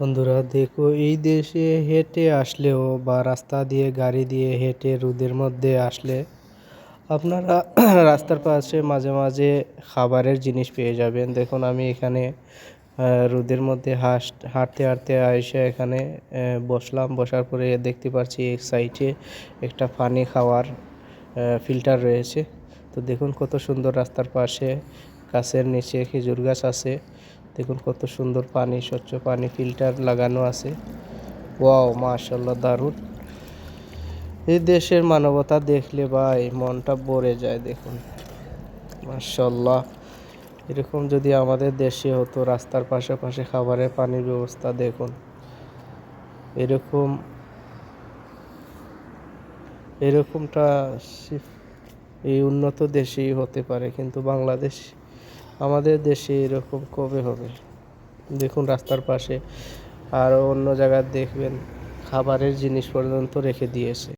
বন্ধুরা, দেখো, এই দেশে হেঁটে আসলেও বা রাস্তা দিয়ে, গাড়ি দিয়ে হেঁটে রোদের মধ্যে আসলে আপনারা রাস্তার পাশে মাঝে মাঝে খাবারের জিনিস পেয়ে যাবেন। দেখুন, আমি এখানে রোদের মধ্যে হাস, হাঁটতে হাঁটতে আইসা এখানে বসলাম। বসার পরে দেখতে পাচ্ছি এক সাইডে একটা পানি খাওয়ার ফিল্টার রয়েছে। তো দেখুন, কত সুন্দর রাস্তার পাশে গাছের নিচে খেজুর গাছ আছে। দেখুন কত সুন্দর পানি, স্বচ্ছ পানি ফিল্টার লাগানো আছে। ওয়াও মাশাল্লাহ দারুণ। এই দেশের মানবতা দেখলে ভাই মনটা ভরে যায় দেখুন। মাশাল্লাহ এরকম যদি আমাদের দেশে হতো, রাস্তার পাশাপাশি খাবারের পানির ব্যবস্থা দেখুন। এরকম, এরকমটা এই উন্নত দেশেই হতে পারে, কিন্তু বাংলাদেশ আমাদের দেশে এরকম কবে হবে? দেখুন রাস্তার পাশে আরও অন্য জায়গায় দেখবেন খাবারের জিনিস পর্যন্ত রেখে দিয়েছে।